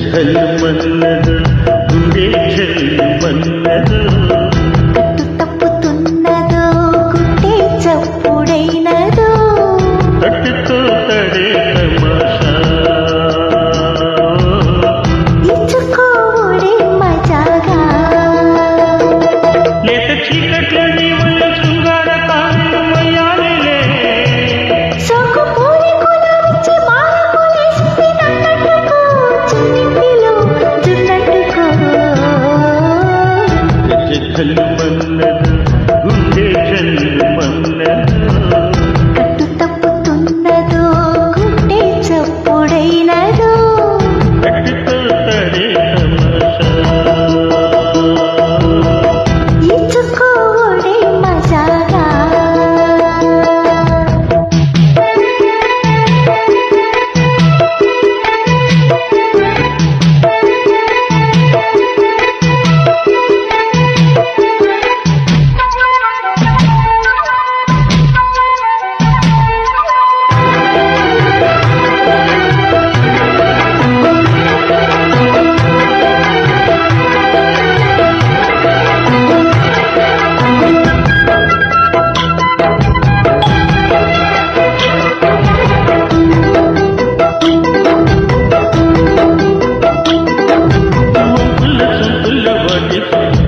ढल मन्नत गुंगे खेल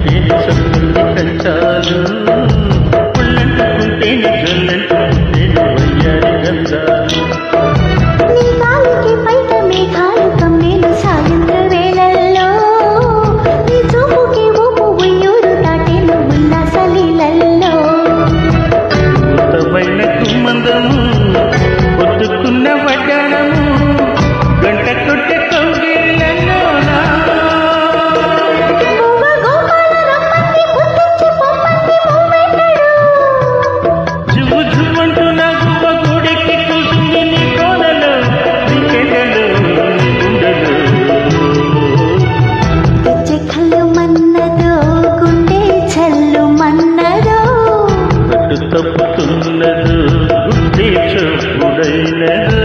దేశం పెంచాలు పుల్లంటుకుంటే నిజంటే వయ్యారి గంధాలు మందము கையில